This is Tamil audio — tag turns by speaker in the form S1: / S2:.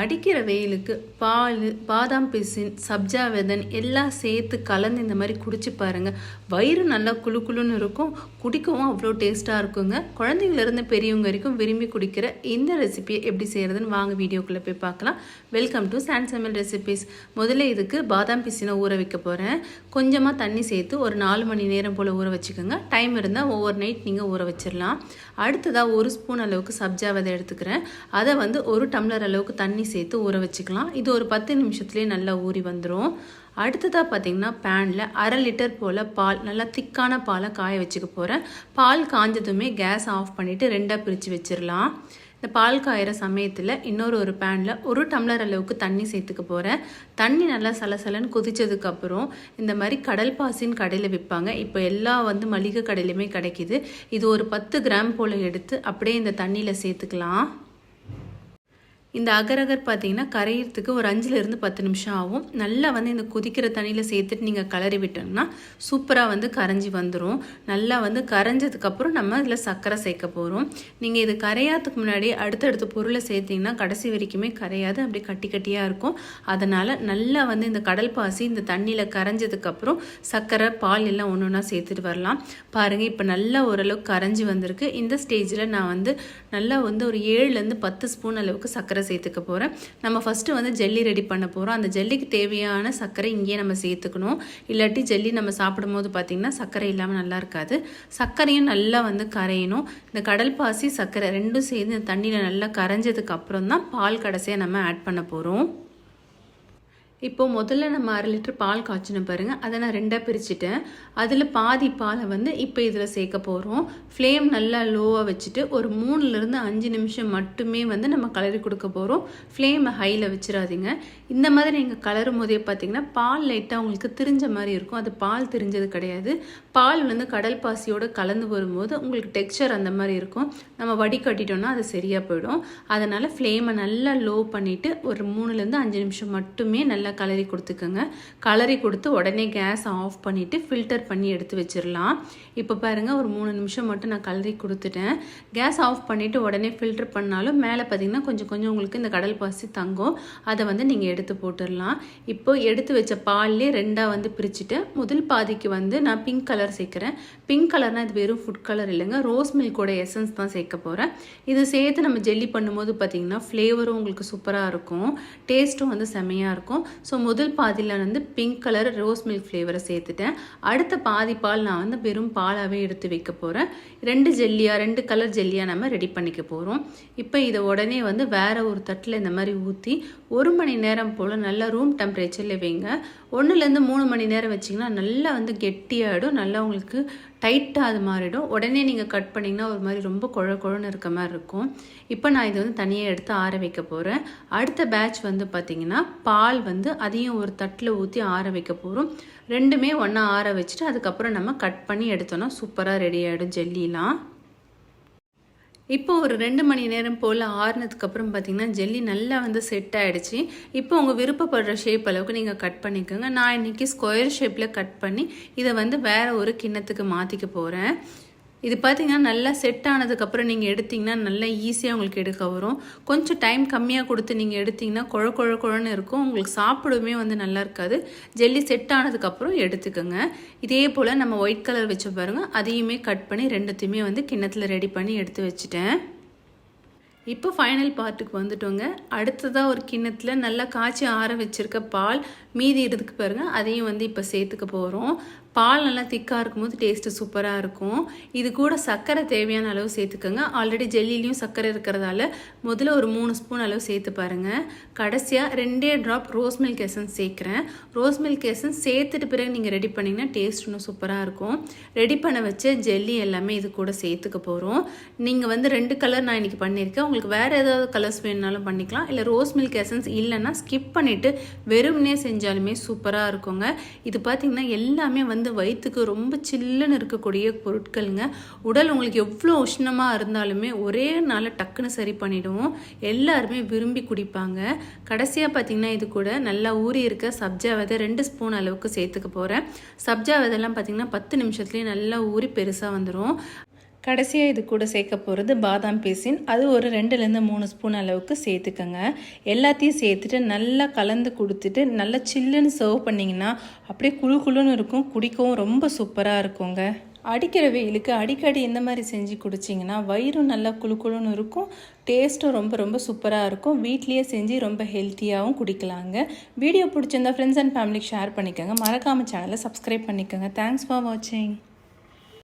S1: அடிக்கிற வெயிலுக்கு பால் பாதாம் பிசின் சப்ஜா வெதன் எல்லாம் சேர்த்து கலந்து இந்த மாதிரி குடிச்சு பாருங்க. வயிறு நல்லா குளு குளுன்னு இருக்கும். குடிக்கவும் அவ்வளோ டேஸ்ட்டாக இருக்குங்க. குழந்தைங்கள்லேருந்து பெரியவங்க வரைக்கும் விரும்பி குடிக்கிற இந்த ரெசிபியை எப்படி செய்கிறதுன்னு வாங்க வீடியோக்குள்ளே போய் பார்க்கலாம். Welcome to Chan Samayal recipes முதல்ல இதுக்கு பாதாம் பிசினை ஊற வைக்க போகிறேன் கொஞ்சமாக தண்ணி சேர்த்து ஒரு நாலு மணி நேரம் போல் ஊற வச்சுக்கோங்க. டைம் இருந்தால் ஓவர் நைட் நீங்கள் ஊற வச்சிடலாம் அடுத்ததாக ஒரு ஸ்பூன் அளவுக்கு சப்ஜா விதை எடுத்துக்கிறேன். அதை வந்து ஒரு டம்ளர் அளவுக்கு தண்ணி சேர்த்து ஊற வச்சுக்கலாம். இது ஒரு பத்து நிமிஷத்துலேயே நல்லா ஊறி வந்துடும் அடுத்ததாக பார்த்தீங்கன்னா பேனில் அரை லிட்டர் போல் பால் நல்லா திக்கான பாலை காய வச்சுக்க போகிறேன் பால் காஞ்சதுமே கேஸ் ஆஃப் பண்ணிவிட்டு ரெண்டாக பிரித்து வச்சிடலாம் இந்த பால் காயிற சமயத்தில் இன்னொரு ஒரு பேனில் ஒரு டம்ளர் அளவுக்கு தண்ணி சேர்த்துக்க போகிறேன் தண்ணி நல்லா சலசலன்னு கொதிச்சதுக்கப்புறம் இந்த மாதிரி கடல் பாசின்னு கடையில் விற்பாங்க இப்போ எல்லா வந்து மளிகை கடையிலுமே கிடைக்கிது. இது ஒரு பத்து கிராம் போல் எடுத்து அப்படியே இந்த தண்ணியில் சேர்த்துக்கலாம். இந்த அகரகர் பார்த்தீங்கன்னா கரையிறதுக்கு ஒரு அஞ்சுலேருந்து பத்து நிமிஷம் ஆகும். நல்லா வந்து இந்த கொதிக்கிற தண்ணியில் சேர்த்துட்டு நீங்கள் கலரி விட்டோம்னா சூப்பராக வந்து கரைஞ்சி வந்துடும் நல்லா வந்து கரைஞ்சதுக்கப்புறம் நம்ம இதில் சர்க்கரை சேர்க்க போகிறோம் நீங்கள் இது கரையாததுக்கு முன்னாடி அடுத்தடுத்த பொருளை சேர்த்திங்கன்னா கடைசி வரைக்குமே கரையாது. அப்படி கட்டி கட்டியாக இருக்கும். அதனால் நல்லா வந்து இந்த கடல் பாசி இந்த தண்ணியில் கரைஞ்சதுக்கப்புறம் சர்க்கரை பால் எல்லாம் ஒன்று ஒன்றா சேர்த்துட்டு வரலாம். பாருங்கள் இப்போ நல்லா ஓரளவுக்கு கரைஞ்சி வந்திருக்கு. இந்த ஸ்டேஜில் நான் வந்து நல்லா வந்து ஒரு ஏழுலேருந்து பத்து ஸ்பூன் அளவுக்கு சர்க்கரை சேர்த்துக்க போகிறேன் நம்ம ஃபஸ்ட்டு வந்து ஜெல்லி ரெடி பண்ண போகிறோம் அந்த ஜெல்லிக்கு தேவையான சர்க்கரை இங்கேயே நம்ம சேர்த்துக்கணும். இல்லாட்டி ஜெல்லி நம்ம சாப்பிடும்போது பார்த்திங்கன்னா சர்க்கரை இல்லாமல் நல்லா இருக்காது. சர்க்கரையும் நல்லா வந்து கரையணும். இந்த கடல் பாசி சர்க்கரை ரெண்டும் சேர்ந்து தண்ணியில் நல்லா கரைஞ்சதுக்கு அப்புறம் தான் பால் கடைசியாக நம்ம ஆட் பண்ண போகிறோம் இப்போது முதல்ல நம்ம அரை லிட்டர் பால் காய்ச்சினோம் பாருங்கள் அதை நான் ரெண்டாக பிரிச்சுட்டேன். அதில் பாதி பாலை வந்து இப்போ இதில் சேர்க்க போகிறோம் ஃப்ளேம் நல்லா லோவாக வச்சுட்டு ஒரு மூணுலேருந்து அஞ்சு நிமிஷம் மட்டுமே வந்து நம்ம கலரி கொடுக்க போகிறோம் ஃப்ளேமை ஹையில் வச்சிடாதீங்க. இந்த மாதிரி நீங்கள் கலரும் போதே பார்த்தீங்கன்னா பால் லைட்டாக உங்களுக்கு திரிஞ்ச மாதிரி இருக்கும். அது பால் திரிஞ்சது கிடையாது. பால் வந்து கடல் பாசியோடு கலந்து வரும்போது உங்களுக்கு டெக்ஸ்சர் அந்த மாதிரி இருக்கும். நம்ம வடிகட்டிட்டோம்னா அது சரியாக போயிடும். அதனால் ஃப்ளேமை நல்லா லோ பண்ணிவிட்டு ஒரு மூணுலேருந்து அஞ்சு நிமிஷம் மட்டுமே நல்லா நல்லா கலரி கொடுத்துக்கோங்க. கலரி கொடுத்து உடனே கேஸ் ஆஃப் பண்ணிவிட்டு ஃபில்டர் பண்ணி எடுத்து வச்சிடலாம் இப்போ பாருங்கள் ஒரு மூணு நிமிஷம் மட்டும் நான் கலரி கொடுத்துட்டேன். கேஸ் ஆஃப் பண்ணிவிட்டு உடனே ஃபில்டர் பண்ணாலும் மேலே பார்த்தீங்கன்னா கொஞ்சம் கொஞ்சம் உங்களுக்கு இந்த கடல் பாசி தங்கும். அதை வந்து நீங்கள் எடுத்து போட்டுடலாம் இப்போ எடுத்து வச்ச பால்லே ரெண்டாக வந்து பிரிச்சுட்டு முதல் பாதிக்கு வந்து நான் பிங்க் கலர் சேர்க்குறேன். பிங்க் கலர்னால் இது வெறும் ஃபுட் கலர் இல்லைங்க. ரோஸ் மில்கோட எசன்ஸ் தான் சேர்க்க போகிறேன் இது சேர்த்து நம்ம ஜெல்லி பண்ணும்போது பார்த்தீங்கன்னா ஃப்ளேவரும் உங்களுக்கு சூப்பராக இருக்கும். டேஸ்ட்டும் வந்து செமையாக இருக்கும். ஸோ முதல் பாதியில் வந்து பிங்க் கலர் ரோஸ் மில்க் ஃப்ளேவரை சேர்த்துட்டேன். அடுத்த பாதி பால் நான் வந்து வெறும் பாலாகவே எடுத்து வைக்க போகிறேன் ரெண்டு ஜெல்லியாக ரெண்டு கலர் ஜெல்லியாக நம்ம ரெடி பண்ணிக்க போகிறோம் இப்போ இதை உடனே வந்து வேறு ஒரு தட்டில் இந்த மாதிரி ஊற்றி ஒரு மணி நேரம் போல் நல்லா ரூம் டெம்பரேச்சரில் வைங்க. ஒன்றுலேருந்து மூணு மணி நேரம் வச்சிங்கன்னா நல்லா வந்து கெட்டியாகிடும் நல்லா உங்களுக்கு டைட்டாக அது மாறிடும். உடனே நீங்கள் கட் பண்ணிங்கன்னா ஒரு மாதிரி ரொம்ப குழ குழன்னு இருக்க மாதிரி இருக்கும். இப்போ நான் இதை வந்து தனியாக எடுத்து ஆற வைக்க போகிறேன் அடுத்த பேட்ச் வந்து பார்த்திங்கன்னா பால் வந்து அதையும் ஒரு தட்டில் ஊற்றி ஆற வைக்க போகிறோம் ரெண்டுமே ஒன்றா ஆற வச்சுட்டு அதுக்கப்புறம் நம்ம கட் பண்ணி எடுத்தோன்னா சூப்பராக ரெடி ஆகிடும் ஜெல்லிலாம். இப்போ ஒரு ரெண்டு மணி நேரம் போல் ஆறுனதுக்கப்புறம் பார்த்தீங்கன்னா ஜெல்லி நல்லா வந்து செட் ஆகிடுச்சு இப்போ உங்கள் விருப்பப்படுற ஷேப் அளவுக்கு நீங்கள் கட் பண்ணிக்கோங்க. நான் இன்றைக்கி ஸ்கொயர் ஷேப்பில் கட் பண்ணி இதை வந்து வேறு ஒரு கிண்ணத்துக்கு மாற்றிக்க போகிறேன் இது பார்த்தீங்கன்னா நல்லா செட் ஆனதுக்கப்புறம் நீங்கள் எடுத்திங்கன்னா நல்லா ஈஸியாக உங்களுக்கு எடுக்க வரும். கொஞ்சம் டைம் கம்மியாக கொடுத்து நீங்கள் எடுத்திங்கன்னா குழ குழ குழன்னு இருக்கும். உங்களுக்கு சாப்பிடவுமே வந்து நல்லா இருக்காது. ஜெல்லி செட் ஆனதுக்கப்புறம் எடுத்துக்கோங்க. இதே போல் நம்ம ஒயிட் கலர் வச்சு பாருங்கள் அதையுமே கட் பண்ணி ரெண்டுத்தையுமே வந்து கிண்ணத்தில் ரெடி பண்ணி எடுத்து வச்சுட்டேன். இப்போ ஃபைனல் பார்ட்டுக்கு வந்துட்டோங்க. அடுத்ததாக ஒரு கிண்ணத்தில் நல்லா காய்ச்சி ஆற வச்சுருக்க பால் மீதி இருக்கு பாருங்கள் அதையும் வந்து இப்போ சேர்த்துக்க போகிறோம் பால் நல்லா திக்காக இருக்கும்போது டேஸ்ட்டு சூப்பராக இருக்கும். இது கூட சர்க்கரை தேவையான அளவு சேர்த்துக்கோங்க. ஆல்ரெடி ஜெல்லிலையும் சர்க்கரை இருக்கிறதால முதல்ல ஒரு மூணு ஸ்பூன் அளவு சேர்த்து பாருங்கள் கடைசியாக ரெண்டே ட்ராப் ரோஸ் மில்க் எசன்ஸ் சேர்க்குறேன். ரோஸ் மில்க் எசன்ஸ் சேர்த்துட்டு பிறகு நீங்கள் ரெடி பண்ணிங்கன்னா டேஸ்ட் இன்னும் சூப்பராக இருக்கும். ரெடி பண்ண வச்ச ஜெல்லி எல்லாமே இது கூட சேர்த்துக்க போகிறோம் நீங்கள் வந்து ரெண்டு கலர் நான் இன்றைக்கி பண்ணியிருக்கேன். உங்களுக்கு வேறு ஏதாவது கலர்ஸ் வேணுனாலும் பண்ணிக்கலாம். இல்லை ரோஸ் மில்க் எசன்ஸ் இல்லைன்னா ஸ்கிப் பண்ணிவிட்டு வெறும்னே செஞ்சாலுமே சூப்பராக இருக்குங்க. இது பார்த்திங்கன்னா எல்லாமே வந்து வந்து வயிற்றுக்கு ரொம்ப சில்லுன்னு இருக்கக்கூடிய பொருட்களுங்க. உடல் உங்களுக்கு எவ்வளோ உஷ்ணமாக இருந்தாலுமே ஒரே நாளில் டக்குன்னு சரி பண்ணிவிடுவோம் எல்லாருமே விரும்பி குடிப்பாங்க. கடைசியாக பார்த்திங்கன்னா இது கூட நல்லா ஊறி இருக்க சப்ஜா விதை ரெண்டு ஸ்பூன் அளவுக்கு சேர்த்துக்க போகிறேன் சப்ஜா விதைலாம் பார்த்திங்கன்னா பத்து நிமிஷத்துலேயே நல்லா ஊறி பெருசாக வந்துடும் கடைசியாக இது கூட சேர்க்க போகிறது பாதாம் பேசின் அது ஒரு ரெண்டுலேருந்து மூணு ஸ்பூன் அளவுக்கு சேர்த்துக்கோங்க. எல்லாத்தையும் சேர்த்துட்டு நல்லா கலந்து கொடுத்துட்டு நல்லா சில்லுன்னு சர்வ் பண்ணிங்கன்னா அப்படியே குழு குழுன்னு இருக்கும். குடிக்கவும் ரொம்ப சூப்பராக இருக்குங்க. அடிக்கிற வெயிலுக்கு அடிக்கடி இந்த மாதிரி செஞ்சு குடிச்சிங்கன்னா வயிறும் நல்லா குழு குழுன்னு இருக்கும். டேஸ்ட்டும் ரொம்ப ரொம்ப சூப்பராக இருக்கும். வீட்லேயே செஞ்சு ரொம்ப ஹெல்த்தியாகவும் குடிக்கலாங்க. வீடியோ பிடிச்சிருந்தா ஃப்ரெண்ட்ஸ் அண்ட் ஃபேமிலிக்கு ஷேர் பண்ணிக்கோங்க. மறக்காமல் சேனலை சப்ஸ்கிரைப் பண்ணிக்கோங்க. தேங்க்ஸ் ஃபார் வாட்சிங்